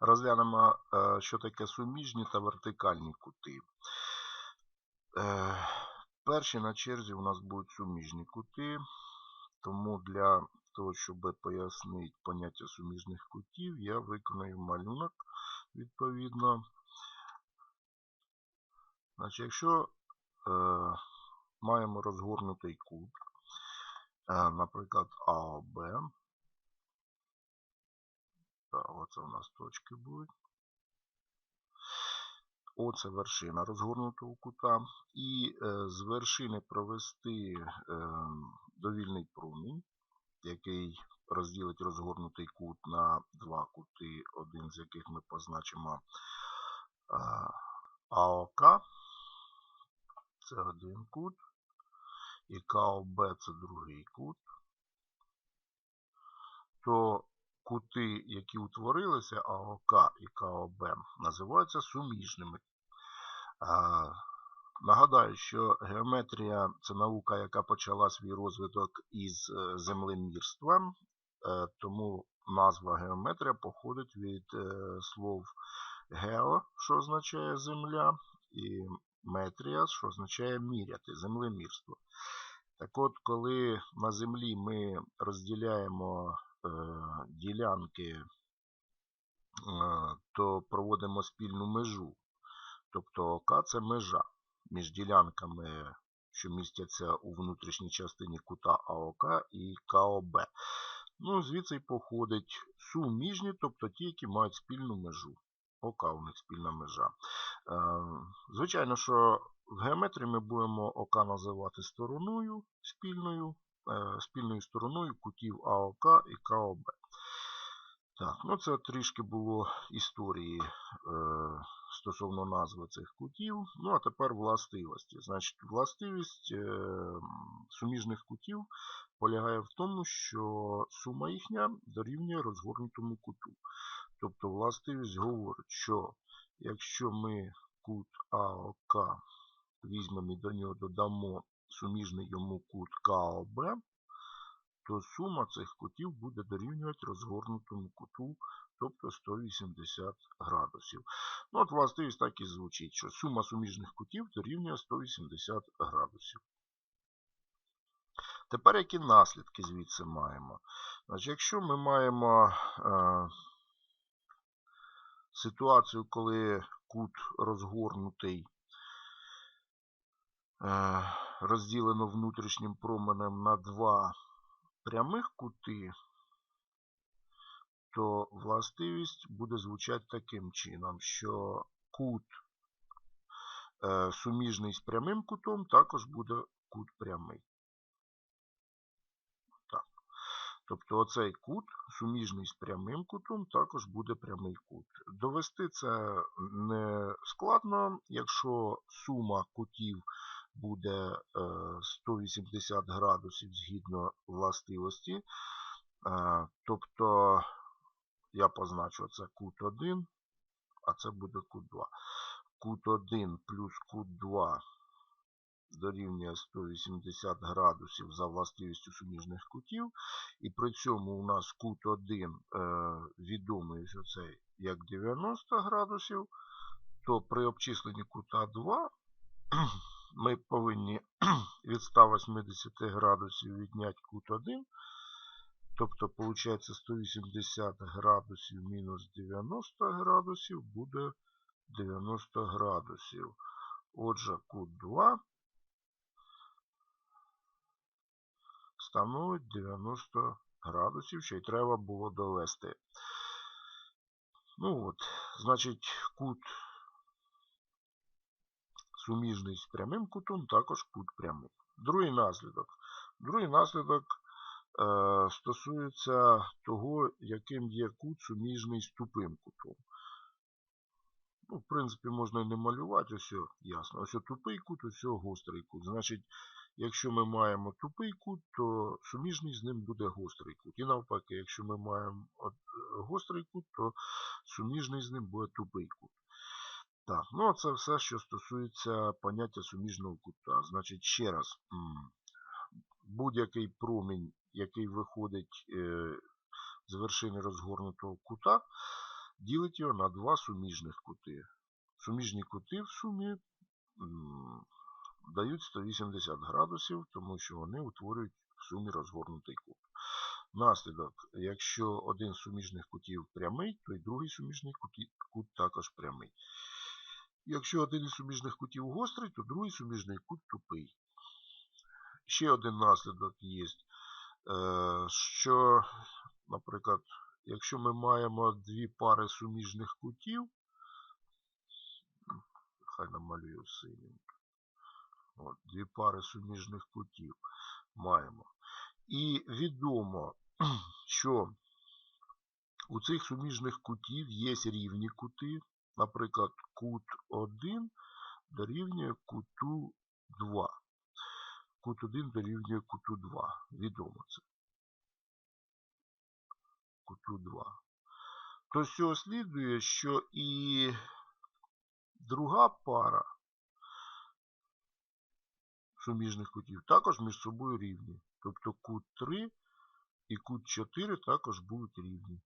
розглянемо, е, що таке суміжні та вертикальні кути. Е, Перші на черзі у нас будуть суміжні кути, тому для того, щоб пояснити поняття суміжних кутів, я виконаю малюнок відповідно. Значить, якщо е, маємо розгорнутий кут, е, наприклад, АОБ, так, оце у нас точки будуть. Оце вершина розгорнутого кута. І е, з вершини провести е, довільний промінь, який розділить розгорнутий кут на два кути, один з яких ми позначимо е, АОК. Це один кут. І КОБ це другий кут. То кути, які утворилися, АОК і КОБ, називаються суміжними. А, Нагадаю, що геометрія це наука, яка почала свій розвиток із е, землемірства, е, тому назва геометрія походить від е, слов гео, що означає земля, і метрія, що означає міряти, землемірство. Так от, коли на землі ми розділяємо ділянки, е, то проводимо спільну межу. Тобто ОК це межа між ділянками, що містяться у внутрішній частині кута АОК і КОБ. Ну, звідси й походить суміжні, тобто ті, які мають спільну межу. ОК у них спільна межа. Е, Звичайно, що в геометрії ми будемо ОК називати стороною спільною, е, спільною стороною кутів АОК і КОБ. Так, ну це трішки було історії е, стосовно назви цих кутів. Ну, а тепер властивості. Значить, властивість е, суміжних кутів полягає в тому, що сума їхня дорівнює розгорнутому куту. Тобто властивість говорить, що якщо ми кут АОК візьмемо і до нього додамо суміжний йому кут КОБ, то сума цих кутів буде дорівнювати розгорнутому куту, тобто 180 градусів. Ну, от властивість так і звучить, що сума суміжних кутів дорівнює 180 градусів. Тепер які наслідки звідси маємо? Значить, Якщо ми маємо е, ситуацію, коли кут розгорнутий, е, розділено внутрішнім променем на два прямих кути, то властивість буде звучати таким чином, що кут е, суміжний з прямим кутом також буде кут прямий. Так. Тобто оцей кут, суміжний з прямим кутом, також буде прямий кут. Довести це не складно, якщо сума кутів буде 180 градусів згідно властивості. Тобто я позначу це кут 1, а це буде кут 2. Кут 1 плюс кут 2 дорівнює 180 градусів за властивістю суміжних кутів. І при цьому у нас кут 1 е, відомий що це як 90 градусів, то при обчисленні кута 2 ми повинні від 180 градусів відняти кут 1. Тобто, виходить, 180 градусів мінус 90 градусів буде 90 градусів. Отже, кут 2 становить 90 градусів, що й треба було довести. Ну от, значить, кут суміжний з прямим кутом, також кут прямий. Другий наслідок. Другий наслідок е, стосується того, яким є кут суміжний з тупим кутом. Ну, В принципі, можна і не малювати, ось ясно. Ось тупий кут, ось гострий кут. Значить, якщо ми маємо тупий кут, то суміжний з ним буде гострий кут. І навпаки, якщо ми маємо гострий кут, то суміжний з ним буде тупий кут. Так, ну це все, що стосується поняття суміжного кута. Значить, ще раз, будь-який промінь, який виходить е, з вершини розгорнутого кута, ділить його на два суміжних кути. Суміжні кути в сумі дають 180 градусів, тому що вони утворюють в сумі розгорнутий кут. Наслідок, якщо один з суміжних кутів прямий, то й другий суміжний кут, також прямий. Якщо один із суміжних кутів гострий, то другий суміжний кут тупий. Ще один наслідок є, е, що, наприклад, якщо ми маємо дві пари суміжних кутів, хай намалюю синім. От, дві пари суміжних кутів маємо. І відомо, що у цих суміжних кутів є рівні кути. Наприклад, кут 1 дорівнює куту 2. Кут 1 дорівнює куту 2. Відомо це. Куту 2. То з цього слідує, що і друга пара суміжних кутів також між собою рівні. Тобто кут 3 і кут 4 також будуть рівні.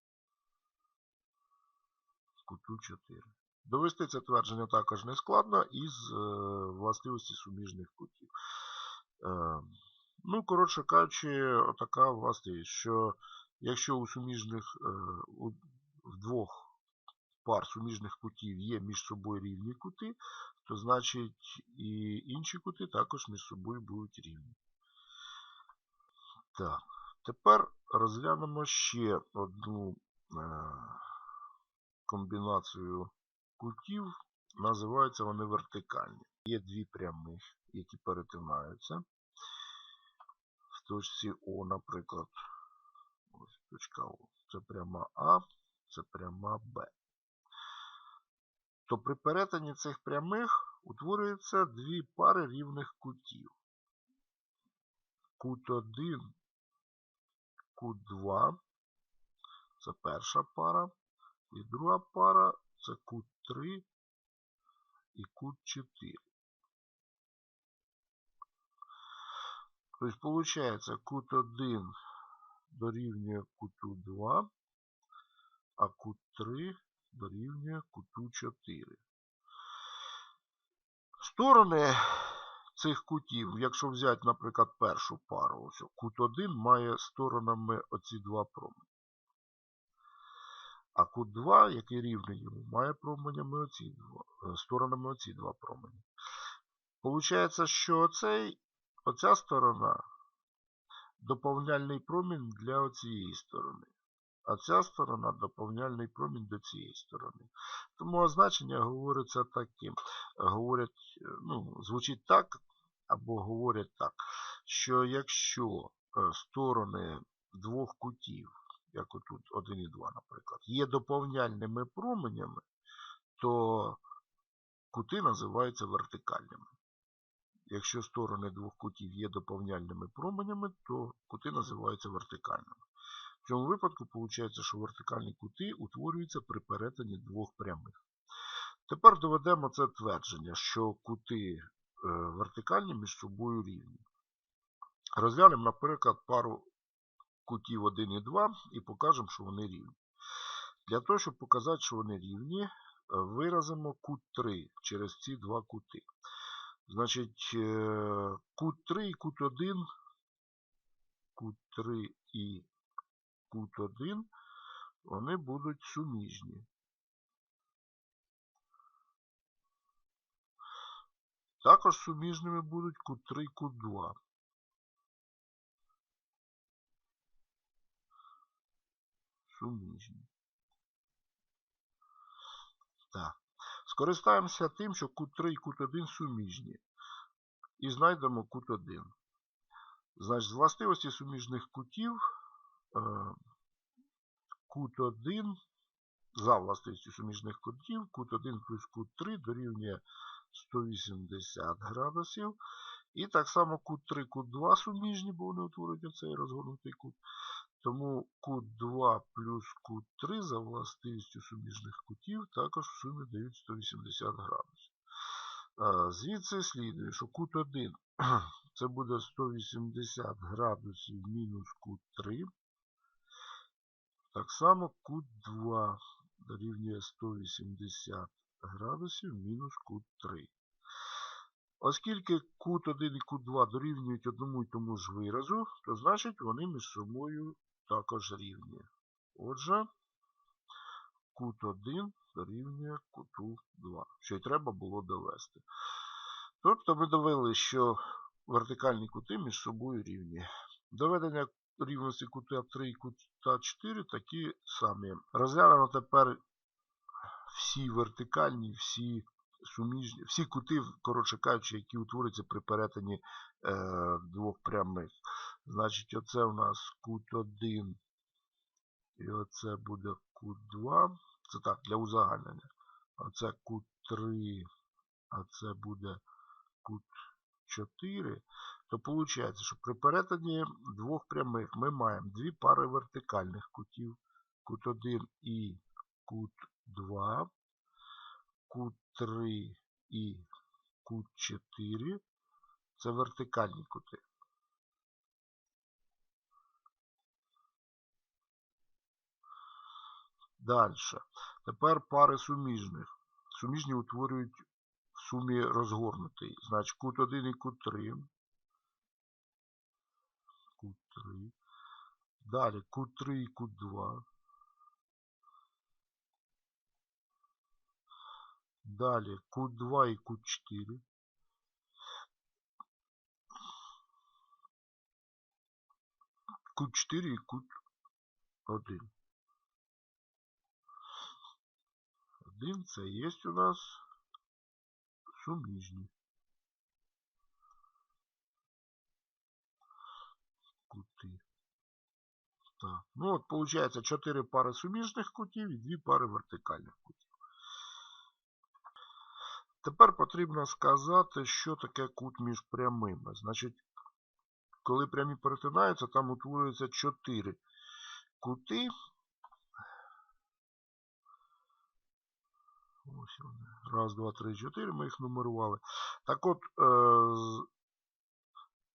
Куту 4. Довести це твердження також не складно із е, властивості суміжних кутів. Е, ну, коротше кажучи, отака властивість, що якщо у суміжних е, у, двох пар суміжних кутів є між собою рівні кути, то значить і інші кути також між собою будуть рівні. Так, тепер розглянемо ще одну комбінацію кутів. Називаються вони вертикальні. Є дві прямих, які перетинаються. В точці О, наприклад, ось точка О. Це пряма А, це пряма Б. То при перетині цих прямих утворюються дві пари рівних кутів. Кут 1, кут 2 це перша пара. І друга пара це кут 3 і кут 4. Тобто, виходить, кут 1 дорівнює куту 2, а кут 3 дорівнює куту 4. Сторони цих кутів, якщо взяти, наприклад, першу пару, ось, кут 1 має сторонами оці два промені. А кут 2, який рівний йому, має променями оці два, сторонами оці два промені. Получається, що оцей, оця сторона доповняльний промінь для оцієї сторони. А ця сторона доповняльний промінь до цієї сторони. Тому означення говориться таким. Говорять, ну, звучить так, або говорять так, що якщо сторони двох кутів, як отут 1 і 2, наприклад, є доповняльними променями, то кути називаються вертикальними. Якщо сторони двох кутів є доповняльними променями, то кути називаються вертикальними. В цьому випадку виходить, що вертикальні кути утворюються при перетині двох прямих. Тепер доведемо це твердження, що кути вертикальні між собою рівні. Розглянемо, наприклад, пару кутів 1 і 2 і покажемо, що вони рівні. Для того, щоб показати, що вони рівні, виразимо кут 3 через ці два кути. Значить, кут 3 і кут 1, кут 3 і кут 1, вони будуть суміжні. Також суміжними будуть кут 3 і кут 2. Суміжні. Так. Скористаємося тим, що кут 3 і кут 1 суміжні. І знайдемо кут 1. Значить, з властивості суміжних кутів кут 1, за властивістю суміжних кутів, кут 1 плюс кут 3 дорівнює 180 градусів. І так само кут 3, кут 2 суміжні, бо вони утворюють оцей розгорнутий кут. Тому кут 2 плюс кут 3 за властивістю суміжних кутів також в сумі дають 180 градусів. Звідси слідує, що кут 1 це буде 180 градусів мінус кут 3. Так само кут 2 дорівнює 180 градусів мінус кут 3. Оскільки кут 1 і кут 2 дорівнюють одному і тому ж виразу, то значить вони між собою також рівні. Отже, кут 1 дорівнює куту 2, що й треба було довести. Тобто ми довели, що вертикальні кути між собою рівні. Доведення рівності кута 3 і кута 4 такі самі. Розглянемо тепер всі вертикальні, всі суміжні, всі кути, коротше кажучи, які утворюються при перетині е, двох прямих. Значить, оце у нас кут 1 і оце буде кут 2. Це так, для узагальнення. Оце кут 3, а це буде кут 4, то виходить, що при перетині двох прямих ми маємо дві пари вертикальних кутів. Кут 1 і кут 2, кут 3 і кут 4. Це вертикальні кути. Далі. Тепер пари суміжних. Суміжні утворюють в сумі розгорнутий. Значить, кут 1 і кут 3. Кут 3. Далі кут 3 і кут 2. Далі кут 2 і кут 4. Кут 4 і кут 1. 1 це є у нас суміжні. Кути. Так. Ну от, виходить, 4 пари суміжних кутів і 2 пари вертикальних кутів. Тепер потрібно сказати, що таке кут між прямими. Значить, коли прямі перетинаються, там утворюється 4 кути. Ось вони. Раз, два, три, чотири. Ми їх нумерували. Так от, е,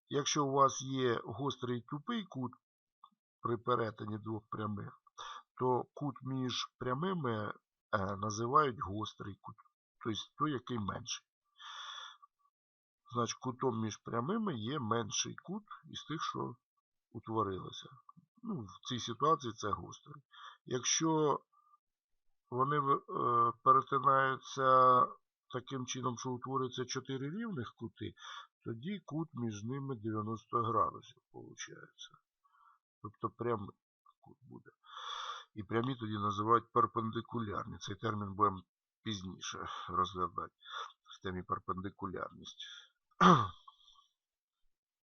якщо у вас є гострий тупий кут при перетині двох прямих, то кут між прямими е, називають гострий кут. Тобто той, який менший. Значить, кутом між прямими є менший кут із тих, що утворилися. Ну, В цій ситуації це гострий. Якщо вони е, перетинаються таким чином, що утворюється 4 рівних кути, тоді кут між ними 90 градусів виходить. Тобто прямий кут буде. І прямі тоді називають перпендикулярні. Цей термін будемо пізніше розглядати в темі перпендикулярність.